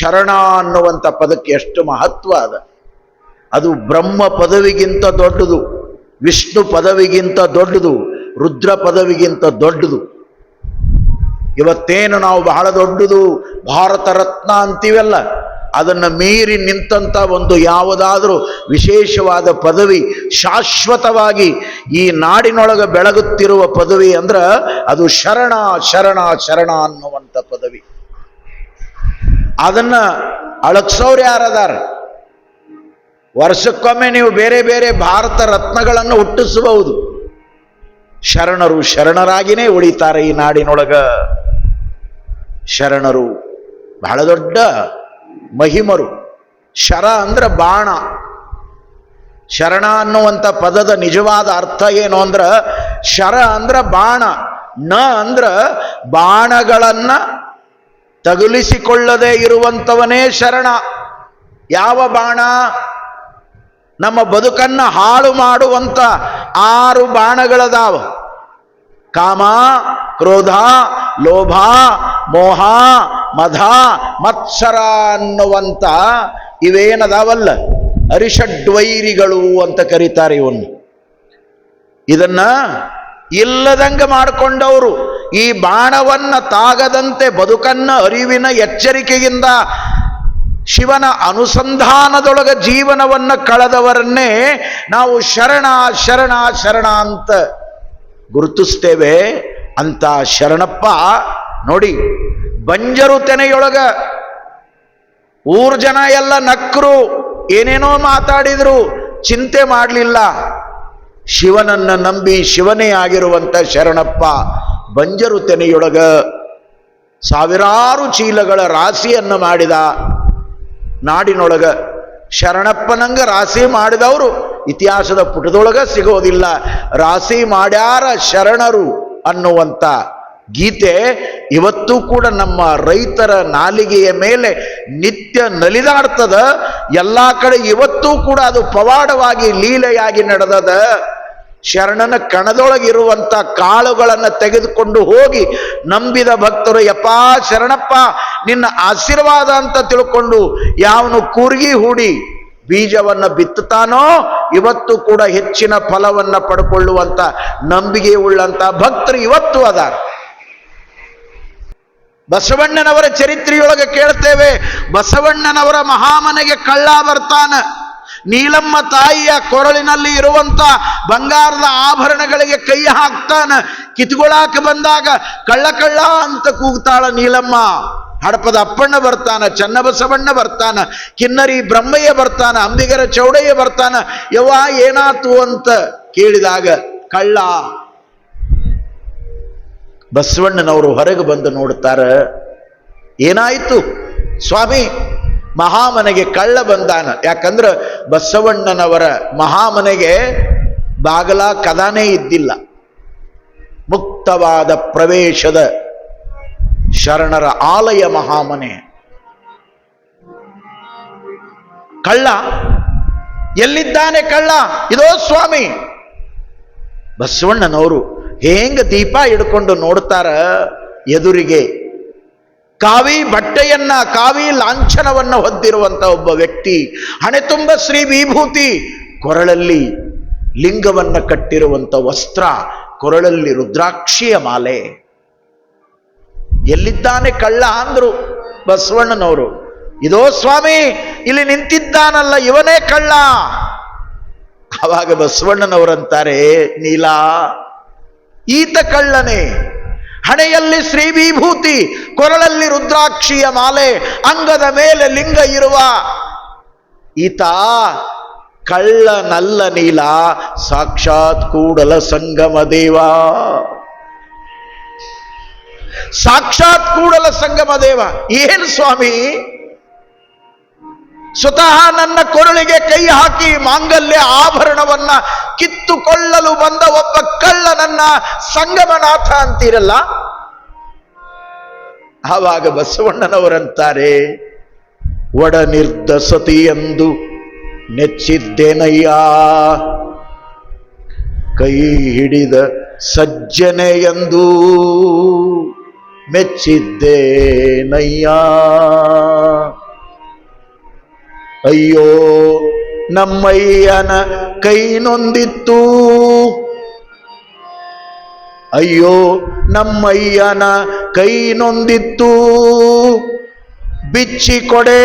ಶರಣ ಅನ್ನುವಂಥ ಪದಕ್ಕೆ ಎಷ್ಟು ಮಹತ್ವ ಅದ. ಅದು ಬ್ರಹ್ಮ ಪದವಿಗಿಂತ ದೊಡ್ಡದು, ವಿಷ್ಣು ಪದವಿಗಿಂತ ದೊಡ್ಡದು, ರುದ್ರ ಪದವಿಗಿಂತ ದೊಡ್ಡದು. ಇವತ್ತೇನು ನಾವು ಬಹಳ ದೊಡ್ಡದು, ಭಾರತ ರತ್ನ ಅಂತೀವಲ್ಲ, ಅದನ್ನು ಮೀರಿ ನಿಂತಂಥ ಒಂದು ಯಾವುದಾದರೂ ವಿಶೇಷವಾದ ಪದವಿ, ಶಾಶ್ವತವಾಗಿ ಈ ನಾಡಿನೊಳಗೆ ಬೆಳಗುತ್ತಿರುವ ಪದವಿ ಅಂದ್ರೆ ಅದು ಶರಣ ಶರಣ ಶರಣ ಅನ್ನುವಂಥ ಪದವಿ. ಅದನ್ನ ಅಳಗ್ಸೋರು ಯಾರದಾರ? ವರ್ಷಕ್ಕೊಮ್ಮೆ ನೀವು ಬೇರೆ ಬೇರೆ ಭಾರತ ರತ್ನಗಳನ್ನು ಹುಟ್ಟಿಸಬಹುದು. ಶರಣರು ಶರಣರಾಗಿನೇ ಉಳಿತಾರೆ ಈ ನಾಡಿನೊಳಗ. ಶರಣರು ಬಹಳ ದೊಡ್ಡ ಮಹಿಮರು. ಶರ ಅಂದ್ರೆ ಬಾಣ. ಶರಣ ಅನ್ನುವಂಥ ಪದದ ನಿಜವಾದ ಅರ್ಥ ಏನು ಅಂದ್ರ, ಶರ ಅಂದ್ರ ಬಾಣ. ನ ಅಂದ್ರ ಬಾಣಗಳನ್ನ ತಗುಲಿಸಿಕೊಳ್ಳದೆ ಇರುವಂಥವನೇ ಶರಣ. ಯಾವ ಬಾಣ? ನಮ್ಮ ಬದುಕನ್ನ ಹಾಳು ಮಾಡುವಂತ ಆರು ಬಾಣಗಳದಾವ. ಕಾಮ, ಕ್ರೋಧ, ಲೋಭ, ಮೋಹ ಮಧ ಮತ್ಸರ ಅನ್ನುವಂತ ಇವೇನದಾವಲ್ಲ? ಅರಿಷಡ್ವೈರಿಗಳು ಅಂತ ಕರೀತಾರೆ ಇವನ್ನು. ಇದನ್ನ ಇಲ್ಲದಂಗೆ ಮಾಡಿಕೊಂಡವರು. ಈ ಬಾಣವನ್ನ ತಾಗದಂತೆ ಬದುಕನ್ನ ಅರಿವಿನ ಎಚ್ಚರಿಕೆಯಿಂದ ಶಿವನ ಅನುಸಂಧಾನದೊಳಗ ಜೀವನವನ್ನ ಕಳೆದವರನ್ನೇ ನಾವು ಶರಣ ಶರಣ ಶರಣ ಅಂತ ಗುರುತಿಸ್ತೇವೆ ಅಂತ ಶರಣಪ್ಪ ನೋಡಿ ಬಂಜರು ತೆನೆಯೊಳಗ ಊರ್ ಜನ ಎಲ್ಲ ನಕ್ರು ಏನೇನೋ ಮಾತಾಡಿದ್ರು ಚಿಂತೆ ಮಾಡಲಿಲ್ಲ. ಶಿವನನ್ನ ನಂಬಿ ಶಿವನೇ ಆಗಿರುವಂತ ಶರಣಪ್ಪ. ಬಂಜರು ತೆನೆಯೊಳಗ ಸಾವಿರಾರು ಚೀಲಗಳ ರಾಶಿಯನ್ನು ಮಾಡಿದ ನಾಡಿನೊಳಗ ಶರಣಪ್ಪನಂಗ ರಾಶಿ ಮಾಡಿದವರು. ಇತಿಹಾಸದ ಪುಟದೊಳಗ ಸಿಗೋದಿಲ್ಲ. ರಾಶಿ ಮಾಡ್ಯಾರ ಶರಣರು ಅನ್ನುವಂಥ ಗೀತೆ ಇವತ್ತೂ ಕೂಡ ನಮ್ಮ ರೈತರ ನಾಲಿಗೆಯ ಮೇಲೆ ನಿತ್ಯ ನಲಿದಾಡ್ತದ. ಎಲ್ಲ ಕಡೆ ಇವತ್ತೂ ಕೂಡ ಅದು ಪವಾಡವಾಗಿ ಲೀಲೆಯಾಗಿ ನಡೆದದ. ಶರಣನ ಕಣದೊಳಗಿರುವಂಥ ಕಾಳುಗಳನ್ನು ತೆಗೆದುಕೊಂಡು ಹೋಗಿ ನಂಬಿದ ಭಕ್ತರು, ಯಪ್ಪಾ, ಶರಣಪ್ಪ, ನಿನ್ನ ಆಶೀರ್ವಾದ ಅಂತ ತಿಳ್ಕೊಂಡು ಯಾವನು ಕೂರ್ಗಿ ಹೂಡಿ ಬೀಜವನ್ನ ಬಿತ್ತುತ್ತಾನೋ, ಇವತ್ತು ಕೂಡ ಹೆಚ್ಚಿನ ಫಲವನ್ನ ಪಡ್ಕೊಳ್ಳುವಂಥ ನಂಬಿಕೆ ಉಳ್ಳಂತ ಭಕ್ತರು ಇವತ್ತು ಅದಾರ. ಬಸವಣ್ಣನವರ ಚರಿತ್ರೆಯೊಳಗೆ ಕೇಳ್ತೇವೆ, ಬಸವಣ್ಣನವರ ಮಹಾಮನೆಗೆ ಕಳ್ಳ ಬರ್ತಾನ. ನೀಲಮ್ಮ ತಾಯಿಯ ಕೊರಳಿನಲ್ಲಿ ಇರುವಂತ ಬಂಗಾರದ ಆಭರಣಗಳಿಗೆ ಕೈ ಹಾಕ್ತಾನ. ಕಿತ್ಕೊಳಾಕ ಬಂದಾಗ ಕಳ್ಳ ಕಳ್ಳ ಅಂತ ಕೂಗ್ತಾಳ ನೀಲಮ್ಮ. ಹಡಪದ ಅಪ್ಪಣ್ಣ ಬರ್ತಾನ, ಚನ್ನಬಸವಣ್ಣ ಬರ್ತಾನ, ಕಿನ್ನರಿ ಬ್ರಹ್ಮಯ್ಯ ಬರ್ತಾನ, ಅಂಬಿಗರ ಚೌಡಯ್ಯ ಬರ್ತಾನ. ಯವ್ವ ಏನಾತು ಅಂತ ಕೇಳಿದಾಗ ಕಳ್ಳ ಬಸವಣ್ಣನವರು ಹೊರಗೆ ಬಂದು ನೋಡ್ತಾರ ಏನಾಯಿತು ಸ್ವಾಮಿ? ಮಹಾಮನೆಗೆ ಕಳ್ಳ ಬಂದಾನ. ಯಾಕಂದ್ರೆ ಬಸವಣ್ಣನವರ ಮಹಾಮನೆಗೆ ಬಾಗಲ ಕದಾನೇ ಇದ್ದಿಲ್ಲ. ಮುಕ್ತವಾದ ಪ್ರವೇಶದ ಶರಣರ ಆಲಯ ಮಹಾಮನೆ. ಕಳ್ಳ, ಎಲ್ಲಿದ್ದಾನೆ ಕಳ್ಳ? ಇದೋ ಸ್ವಾಮಿ. ಬಸವಣ್ಣನವರು ಹೇಂಗ ದೀಪ ಹಿಡ್ಕೊಂಡು ನೋಡ್ತಾರ ಎದುರಿಗೆ ಕಾವಿ ಬಟ್ಟೆಯನ್ನ, ಕಾವಿ ಲಾಂಛನವನ್ನ ಹೊಂದಿರುವಂತ ಒಬ್ಬ ವ್ಯಕ್ತಿ ಹಣೆ ತುಂಬ ಶ್ರೀ ವಿಭೂತಿ ಕೊರಳಲ್ಲಿ ಲಿಂಗವನ್ನ ಕಟ್ಟಿರುವಂತ ವಸ್ತ್ರ, ಕೊರಳಲ್ಲಿ ರುದ್ರಾಕ್ಷಿಯ ಮಾಲೆ. ಎಲ್ಲಿದ್ದಾನೆ ಕಳ್ಳ ಅಂದ್ರು ಬಸವಣ್ಣನವರು. ಇದೋ ಸ್ವಾಮಿ, ಇಲ್ಲಿ ನಿಂತಿದ್ದಾನಲ್ಲ, ಇವನೇ ಕಳ್ಳ. ಅವಾಗ ಬಸವಣ್ಣನವರಂತಾರೆ, ನೀಲಾ, ಈತ ಕಳ್ಳನೇ. ಹಣೆಯಲ್ಲಿ ಶ್ರೀ ವಿಭೂತಿ ಕೊರಳಲ್ಲಿ ರುದ್ರಾಕ್ಷಿಯ ಮಾಲೆ, ಅಂಗದ ಮೇಲೆ ಲಿಂಗ ಇರುವ ಈತ ಕಳ್ಳನಲ್ಲ ನೀಲ, ಸಾಕ್ಷಾತ್ ಕೂಡಲ ಸಂಗಮ ದೇವ. ಸಾಕ್ಷಾತ್ ಕೂಡಲ ಸಂಗಮ ದೇವ. ಏನು ಸ್ವಾಮಿ? ಸ್ವತಃ ನನ್ನ ಕೊರಳಿಗೆ ಕೈ ಹಾಕಿ ಮಾಂಗಲ್ಯ ಆಭರಣವನ್ನ ಕಿತ್ತುಕೊಳ್ಳಲು ಬಂದ ಒಬ್ಬ ಕಳ್ಳ ನನ್ನ ಸಂಗಮನಾಥ ಅಂತೀರಲ್ಲ? ಆವಾಗ ಬಸವಣ್ಣನವರಂತಾರೆ ಒಡ ನಿರ್ದಸತಿ ಎಂದು ನೆಚ್ಚಿದ್ದೇನಯ್ಯ? ಕೈ ಹಿಡಿದ ಸಜ್ಜನೆ ಎಂದು ಮೆಚ್ಚಿದ್ದೇನಯ್ಯ? ಅಯ್ಯೋ, ನಮ್ಮಯ್ಯನ ಕೈ ನೊಂದಿತ್ತು. ಅಯ್ಯೋ, ನಮ್ಮಯ್ಯನ ಕೈ ನೊಂದಿತ್ತು. ಬಿಚ್ಚಿ ಕೊಡೆ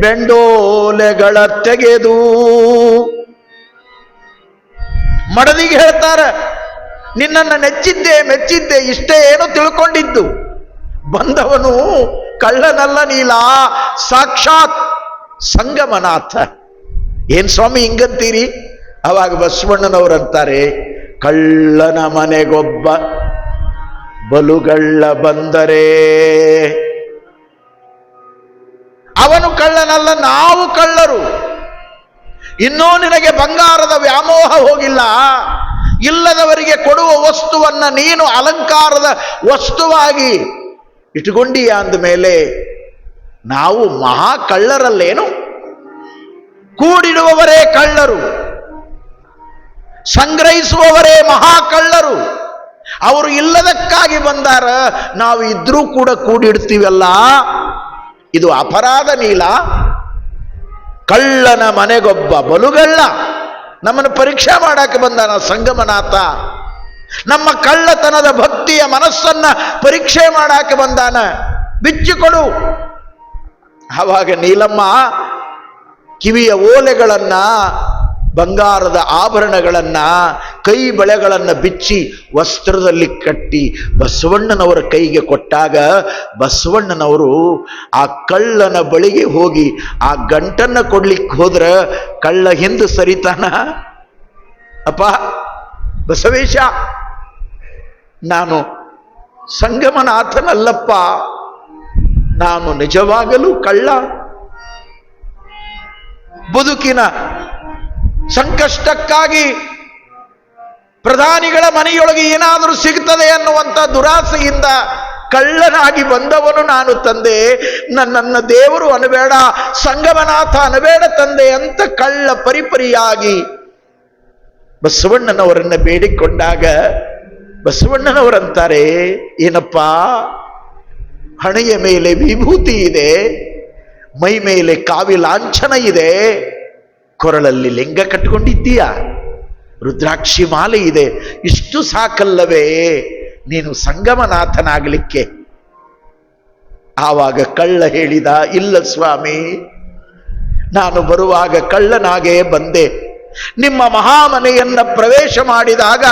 ಬೆಂಡೋಲೆಗಳ ತೆಗೆದು. ಮಡದಿಗೆ ಹೇಳ್ತಾರೆ, ನಿನ್ನನ್ನು ನೆಚ್ಚಿದ್ದೆ, ಮೆಚ್ಚಿದ್ದೆ, ಇಷ್ಟೇ ಏನು ತಿಳ್ಕೊಂಡಿದ್ದು? ಬಂದವನು ಕಳ್ಳನಲ್ಲ ನೀಲ, ಸಾಕ್ಷಾತ್ ಸಂಗಮನಾಥ. ಏನ್ ಸ್ವಾಮಿ ಹಿಂಗಂತೀರಿ? ಅವಾಗ ಬಸವಣ್ಣನವರಂತಾರೆ, ಕಳ್ಳನ ಮನೆಗೊಬ್ಬ ಬಲುಗಳ್ಳ ಬಂದರೆ ಅವನು ಕಳ್ಳನಲ್ಲ, ನಾವು ಕಳ್ಳರು. ಇನ್ನೂ ನಿನಗೆ ಬಂಗಾರದ ವ್ಯಾಮೋಹ ಹೋಗಿಲ್ಲ. ಇಲ್ಲದವರಿಗೆ ಕೊಡುವ ವಸ್ತುವನ್ನ ನೀನು ಅಲಂಕಾರದ ವಸ್ತುವಾಗಿ ಇಟ್ಕೊಂಡಿ ಅಂದ ಮೇಲೆ ನಾವು ಮಹಾ ಕಳ್ಳರಲ್ಲೇನು ಕೂಡಿಡುವವರೇ ಕಳ್ಳರು. ಸಂಗ್ರಹಿಸುವವರೇ ಮಹಾ ಕಳ್ಳರು ಅವರು ಇಲ್ಲದಕ್ಕಾಗಿ ಬಂದಾರ, ನಾವು ಇದ್ರೂ ಕೂಡ ಕೂಡಿಡ್ತೀವಲ್ಲ. ಇದು ಅಪರಾಧ ನೀಲ. ಕಳ್ಳನ ಮನೆಗೊಬ್ಬ ಬಲುಗಳ್ಳ ನಮ್ಮನ್ನು ಪರೀಕ್ಷೆ ಮಾಡಕ್ಕೆ ಬಂದಾನ ಸಂಗಮನಾಥ. ನಮ್ಮ ಕಳ್ಳತನದ ಭಕ್ತಿಯ ಮನಸ್ಸನ್ನ ಪರೀಕ್ಷೆ ಮಾಡಕ್ಕೆ ಬಂದಾನ. ಬಿಚ್ಚಿಕೊಡು ಆವಾಗ ನೀಲಮ್ಮ ಕಿವಿಯ ಓಲೆಗಳನ್ನ, ಬಂಗಾರದ ಆಭರಣಗಳನ್ನ, ಕೈ ಬಳೆಗಳನ್ನು ಬಿಚ್ಚಿ ವಸ್ತ್ರದಲ್ಲಿ ಕಟ್ಟಿ ಬಸವಣ್ಣನವರ ಕೈಗೆ ಕೊಟ್ಟಾಗ ಬಸವಣ್ಣನವರು ಆ ಕಳ್ಳನ ಬಳಿಗೆ ಹೋಗಿ ಆ ಗಂಟನ್ನ ಕೊಡ್ಲಿಕ್ಕೆ ಹೋದ್ರೆ ಕಳ್ಳ ಹಿಂದೆ ಸರಿತಾನ? ಅಪ್ಪ, ಬಸವೇಶ, ನಾನು ಸಂಗಮನಾಥನಲ್ಲಪ್ಪ. ನಾನು ನಿಜವಾಗಲೂ ಕಳ್ಳ. ಬದುಕಿನ ಸಂಕಷ್ಟಕ್ಕಾಗಿ ಪ್ರಧಾನಿಗಳ ಮನೆಯೊಳಗೆ ಏನಾದರೂ ಸಿಗ್ತದೆ ಅನ್ನುವಂಥ ದುರಾಸೆಯಿಂದ ಕಳ್ಳನಾಗಿ ಬಂದವನು ನಾನು ತಂದೆ. ನನ್ನನ್ನ ದೇವರು ಅನಬೇಡ, ಸಂಗಮನಾಥ ಅನಬೇಡ ತಂದೆ ಅಂತ ಕಳ್ಳ ಪರಿಪರಿಯಾಗಿ ಬಸವಣ್ಣನವರನ್ನ ಬೇಡಿಕೊಂಡಾಗ ಬಸವಣ್ಣನವರಂತಾರೆ, ಏನಪ್ಪಾ? ಹಣೆಯ ಮೇಲೆ ವಿಭೂತಿ ಇದೆ, ಮೈ ಮೇಲೆ ಕಾವಿ ಲಾಂಛನ ಇದೆ. ಕೊರಳಲ್ಲಿ ಲಿಂಗ ಕಟ್ಟಿಕೊಂಡಿದ್ದೀಯ? ರುದ್ರಾಕ್ಷಿ ಮಾಲೆ ಇದೆ. ಇಷ್ಟು ಸಾಕಲ್ಲವೇ? ನೀನು ಸಂಗಮನಾಥನಾಗಲಿಕ್ಕೆ. ಆವಾಗ ಕಳ್ಳ ಹೇಳಿದ, ಇಲ್ಲ ಸ್ವಾಮಿ, ನಾನು ಬರುವಾಗ ಕಳ್ಳನಾಗೇ ಬಂದೆ. ನಿಮ್ಮ ಮಹಾಮನೆಯನ್ನ ಪ್ರವೇಶ ಮಾಡಿದಾಗ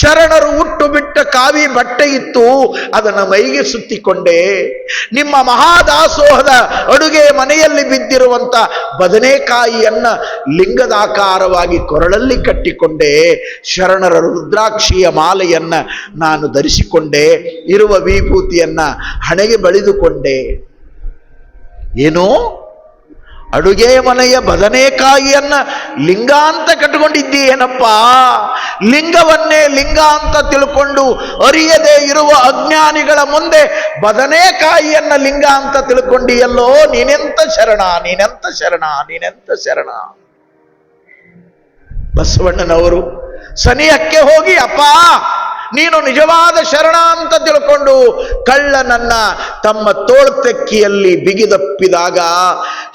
ಶರಣರು ಹುಟ್ಟು ಬಿಟ್ಟ ಕಾವಿ ಬಟ್ಟೆ ಇತ್ತು, ಅದನ್ನು ಮೈಗೆ ಸುತ್ತಿಕೊಂಡೆ. ನಿಮ್ಮ ಮಹಾದಾಸೋಹದ ಅಡುಗೆ ಮನೆಯಲ್ಲಿ ಬಿದ್ದಿರುವಂತ ಬದನೆಕಾಯಿಯನ್ನ ಲಿಂಗದಾಕಾರವಾಗಿ ಕೊರಳಲ್ಲಿ ಕಟ್ಟಿಕೊಂಡೆ. ಶರಣರ ರುದ್ರಾಕ್ಷಿಯ ಮಾಲೆಯನ್ನ ನಾನು ಧರಿಸಿಕೊಂಡೆ, ಇರುವ ವಿಭೂತಿಯನ್ನ ಹಣೆಗೆ ಬಳಿದುಕೊಂಡೆ. ಏನು ಅಡುಗೆ ಮನೆಯ ಬದನೆಕಾಯಿಯನ್ನ ಲಿಂಗ ಅಂತ ಕಟ್ಟಿಕೊಂಡಿದ್ದೀಯೇನಪ್ಪ ಲಿಂಗವನ್ನೇ ಲಿಂಗ ಅಂತ ತಿಳ್ಕೊಂಡು ಅರಿಯದೆ ಇರುವ ಅಜ್ಞಾನಿಗಳ ಮುಂದೆ ಬದನೆಕಾಯಿಯನ್ನ ಲಿಂಗ ಅಂತ ತಿಳ್ಕೊಂಡಿಯಲ್ಲೋ? ನೀನೆಂತ ಶರಣ ನೀನೆಂತ ಶರಣ ನೀನೆಂತ ಶರಣ? ಬಸವಣ್ಣನವರು ಸನಿಹಕ್ಕೆ ಹೋಗಿ, ಅಪ್ಪ ನೀನು ನಿಜವಾದ ಶರಣ ಅಂತ ತಿಳ್ಕೊಂಡು ಕಳ್ಳನನ್ನ ತಮ್ಮ ತೋಳ್ತೆಕ್ಕಿಯಲ್ಲಿ ಬಿಗಿದಪ್ಪಿದಾಗ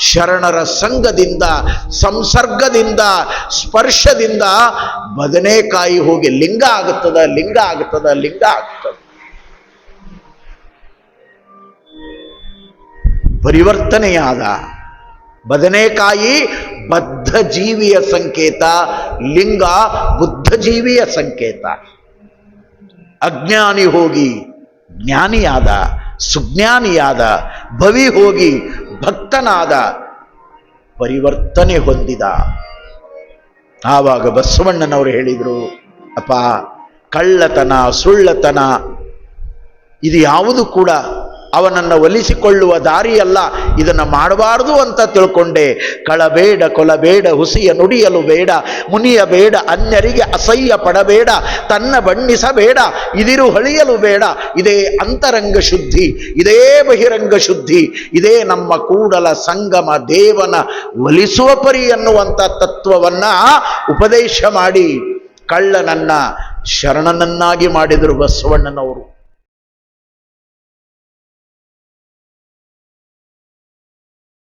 ಶರಣರ ಸಂಘದಿಂದ, ಸಂಸರ್ಗದಿಂದ, ಸ್ಪರ್ಶದಿಂದ ಬದನೆಕಾಯಿ ಹೋಗಿ ಲಿಂಗ ಆಗುತ್ತದ ಲಿಂಗ ಆಗುತ್ತದ, ಲಿಂಗ ಆಗ್ತದ ಪರಿವರ್ತನೆಯಾದ ಬದನೆಕಾಯಿ ಬದ್ಧ ಜೀವಿಯ ಸಂಕೇತ, ಲಿಂಗ ಬುದ್ಧ ಜೀವಿಯ ಸಂಕೇತ. ಅಜ್ಞಾನಿ ಹೋಗಿ ಜ್ಞಾನಿಯಾದ, ಸುಜ್ಞಾನಿಯಾದ, ಭವಿ ಹೋಗಿ ಭಕ್ತನಾದ ಪರಿವರ್ತನೆ ಹೊಂದಿದ. ಆವಾಗ ಬಸವಣ್ಣನವರು ಹೇಳಿದರು, ಅಪ್ಪ, ಕಳ್ಳತನ, ಸುಳ್ಳತನ, ಇದು ಯಾವುದು ಕೂಡ ಅವನನ್ನು ಒಲಿಸಿಕೊಳ್ಳುವ ದಾರಿಯಲ್ಲ, ಇದನ್ನು ಮಾಡಬಾರದು ಅಂತ ತಿಳ್ಕೊಂಡೆ. ಕಳಬೇಡ, ಕೊಲಬೇಡ, ಹುಸಿಯ ನುಡಿಯಲು ಬೇಡ, ಮುನಿಯ ಬೇಡ, ಅನ್ಯರಿಗೆ ಅಸಹ್ಯ ಪಡಬೇಡ, ತನ್ನ ಬಣ್ಣಿಸಬೇಡ, ಇದಿರು ಹಳಿಯಲು ಬೇಡ. ಇದೇ ಅಂತರಂಗ ಶುದ್ಧಿ, ಇದೇ ಬಹಿರಂಗ ಶುದ್ಧಿ, ಇದೇ ನಮ್ಮ ಕೂಡಲ ಸಂಗಮ ದೇವನ ಒಲಿಸುವ ಪರಿ ಅನ್ನುವಂಥ ತತ್ವವನ್ನ ಉಪದೇಶ ಮಾಡಿ ಕಳ್ಳನನ್ನ ಶರಣನನ್ನಾಗಿ ಮಾಡಿದರು ಬಸವಣ್ಣನವರು.